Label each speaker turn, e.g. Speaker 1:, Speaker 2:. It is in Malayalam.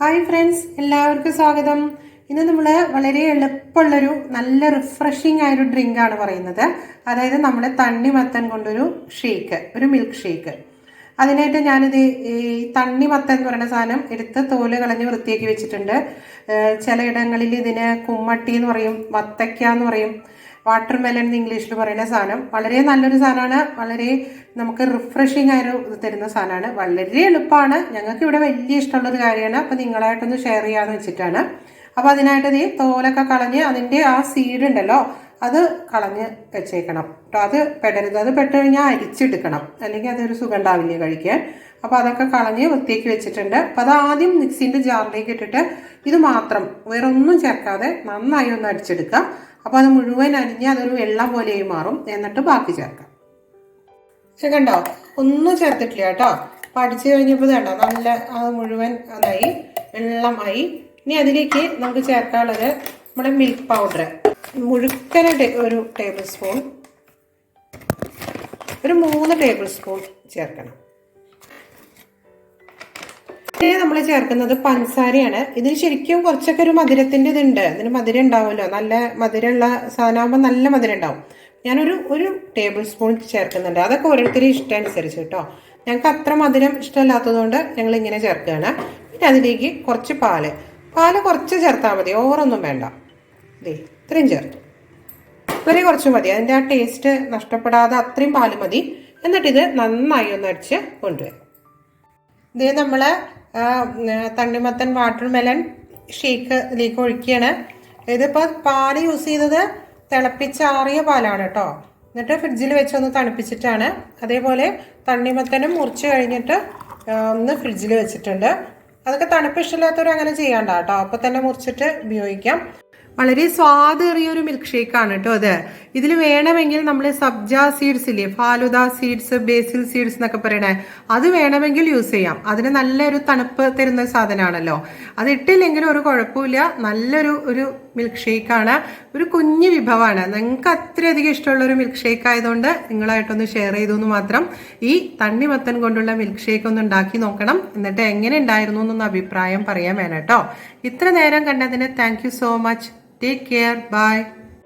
Speaker 1: ഹായ് ഫ്രണ്ട്സ് എല്ലാവർക്കും സ്വാഗതം. ഇന്ന് നമ്മൾ വളരെ എളുപ്പമുള്ളൊരു നല്ല റിഫ്രഷിംഗ് ആയൊരു ഡ്രിങ്കാണ് പറയുന്നത്. അതായത് നമ്മുടെ തണ്ണിമത്തൻ കൊണ്ടൊരു ഷേക്ക് ഒരു മിൽക്ക് ഷേക്ക് അതിനായിട്ട് ഞാനിത് ഈ തണ്ണിമത്തൻ എന്ന് പറയുന്ന സാധനം എടുത്ത് തോൽ കളഞ്ഞ് വൃത്തിയാക്കി വെച്ചിട്ടുണ്ട്. ചിലയിടങ്ങളിൽ ഇതിന് കുമ്മട്ടി എന്ന് പറയും വത്തയ്ക്ക എന്ന് പറയും വാട്ടർ മെലൺ എന്ന് ഇംഗ്ലീഷിൽ പറയുന്ന സാധനം. വളരെ നല്ലൊരു സാധനമാണ്. വളരെ നമുക്ക് റിഫ്രഷിങ് ആയൊരു ഇത് തരുന്ന സാധനമാണ്. വളരെ എളുപ്പമാണ്. ഞങ്ങൾക്ക് ഇവിടെ വലിയ ഇഷ്ടമുള്ളൊരു കാര്യമാണ്. അപ്പോൾ നിങ്ങളായിട്ടൊന്ന് ഷെയർ ചെയ്യാമെന്ന് വെച്ചിട്ടാണ്. അപ്പോൾ അതിനായിട്ട് ഈ തോലൊക്കെ കളഞ്ഞ് അതിന്റെ ആ സീഡ് ഉണ്ടല്ലോ അത് കളഞ്ഞ് വെച്ചേക്കണം. കേട്ടോ അത് പെടരുത്. അത് പെട്ട് കഴിഞ്ഞാൽ അരിച്ചെടുക്കണം. അല്ലെങ്കിൽ അതൊരു സുഖം ഉണ്ടാവില്ല കഴിക്കാൻ. അപ്പോൾ അതൊക്കെ കളഞ്ഞ് വൃത്തിയാക്കി വെച്ചിട്ടുണ്ട്. അപ്പോൾ അത് ആദ്യം മിക്സിന്റെ ജാറിലേക്ക് ഇട്ടിട്ട് ഇത് മാത്രം വേറെ ഒന്നും ചേർക്കാതെ നന്നായി ഒന്ന് അടിച്ചെടുക്കുക. അപ്പോൾ അത് മുഴുവൻ അരിഞ്ഞ് അതൊരു വെള്ളം പോലെയായി മാറും. എന്നിട്ട് ബാക്കി ചേർക്കാം. പക്ഷെ കണ്ടോ ഒന്നും ചേർത്തിട്ടില്ല കേട്ടോ. അപ്പോൾ അടിച്ച് കഴിഞ്ഞപ്പോൾ കണ്ടോ നല്ല അത് മുഴുവൻ അതായി വെള്ളമായി. ഇനി അതിലേക്ക് നമുക്ക് ചേർക്കാനുള്ളത് നമ്മുടെ മിൽക്ക് പൗഡർ മുഴുക്കന ഒരു ടേബിൾ സ്പൂൺ ഒരു മൂന്ന് ടേബിൾ സ്പൂൺ ചേർക്കണം. പിന്നെ നമ്മൾ ചേർക്കുന്നത് പഞ്ചസാരയാണ്. ഇതിന് ശരിക്കും കുറച്ചൊക്കെ ഒരു മധുരത്തിന്റെ ഇതുണ്ട്. ഇതിന് മധുരം ഉണ്ടാവുമല്ലോ. നല്ല മധുരമുള്ള സാധനമാകുമ്പോൾ നല്ല മധുരം ഉണ്ടാവും. ഞാനൊരു ഒരു ടേബിൾ സ്പൂൺ ചേർക്കുന്നുണ്ട്. അതൊക്കെ ഓരോരുത്തരും ഇഷ്ടം അനുസരിച്ച് കേട്ടോ. ഞങ്ങൾക്ക് അത്ര മധുരം ഇഷ്ടമല്ലാത്തതുകൊണ്ട് ഞങ്ങൾ ഇങ്ങനെ ചേർക്കുകയാണ്. പിന്നെ അതിലേക്ക് കുറച്ച് പാൽ. പാൽ കുറച്ച് ചേർത്താൽ മതി. ഓവറൊന്നും വേണ്ട. ദേ ഇത്രയും ചേർത്തു. ഇവരെ കുറച്ച് മതി. അതിന്റെ ആ ടേസ്റ്റ് നഷ്ടപ്പെടാതെ അത്രയും പാൽ മതി. ഇത് നന്നായി ഒന്ന് അടിച്ച് കൊണ്ടുവരും. ഇത് നമ്മൾ തണ്ണിമത്തൻ വാട്ടർ മെലൺ ഷേക്ക് ഇതിലേക്ക് ഒഴിക്കുകയാണ്. ഇതിപ്പോൾ പാൽ യൂസ് ചെയ്തത് തിളപ്പിച്ചാറിയ പാലാണ് കേട്ടോ. എന്നിട്ട് ഫ്രിഡ്ജിൽ വെച്ചൊന്ന് തണുപ്പിച്ചിട്ടാണ്. അതേപോലെ തണ്ണിമത്തനും മുറിച്ച് കഴിഞ്ഞിട്ട് ഒന്ന് ഫ്രിഡ്ജിൽ വെച്ചിട്ടുണ്ട്. അതൊക്കെ തണുപ്പ് ഇഷ്ടമില്ലാത്തവർ അങ്ങനെ ചെയ്യാണ്ട കേട്ടോ. അപ്പോൾ തന്നെ മുറിച്ചിട്ട് ഉപയോഗിക്കാം. വളരെ സ്വാദേറിയ ഒരു മിൽക്ക് ഷേക്ക് ആണ് കേട്ടോ അത്. ഇതിൽ വേണമെങ്കിൽ നമ്മൾ സബ്ജ സീഡ്സ് ഇല്ലേ ഫാലുദ സീഡ്സ് ബേസിൽ സീഡ്സ് എന്നൊക്കെ പറയണേ അത് വേണമെങ്കിൽ യൂസ് ചെയ്യാം. അതിന് നല്ലൊരു തണുപ്പ് തരുന്ന സാധനമാണല്ലോ അത് ഒരു കുഴപ്പമില്ല. നല്ലൊരു ഒരു മിൽക്ക് ഷേക്കാണ് ഒരു കുഞ്ഞു വിഭവമാണ്. നിങ്ങൾക്ക് അത്രയധികം ഇഷ്ടമുള്ള ഒരു മിൽക്ക് ഷേക്ക് ആയതുകൊണ്ട് നിങ്ങളായിട്ടൊന്ന് ഷെയർ ചെയ്തു എന്ന് മാത്രം ഈ തണ്ണിമത്തൻ കൊണ്ടുള്ള മിൽക്ക് ഷേക്ക് ഒന്ന് ഉണ്ടാക്കി നോക്കണം. എന്നിട്ട് എങ്ങനെ ഉണ്ടായിരുന്നു എന്നൊന്ന് അഭിപ്രായം പറയാൻ വേണം കേട്ടോ ഇത്ര നേരം കണ്ടതിന് thank so much Take care. Bye.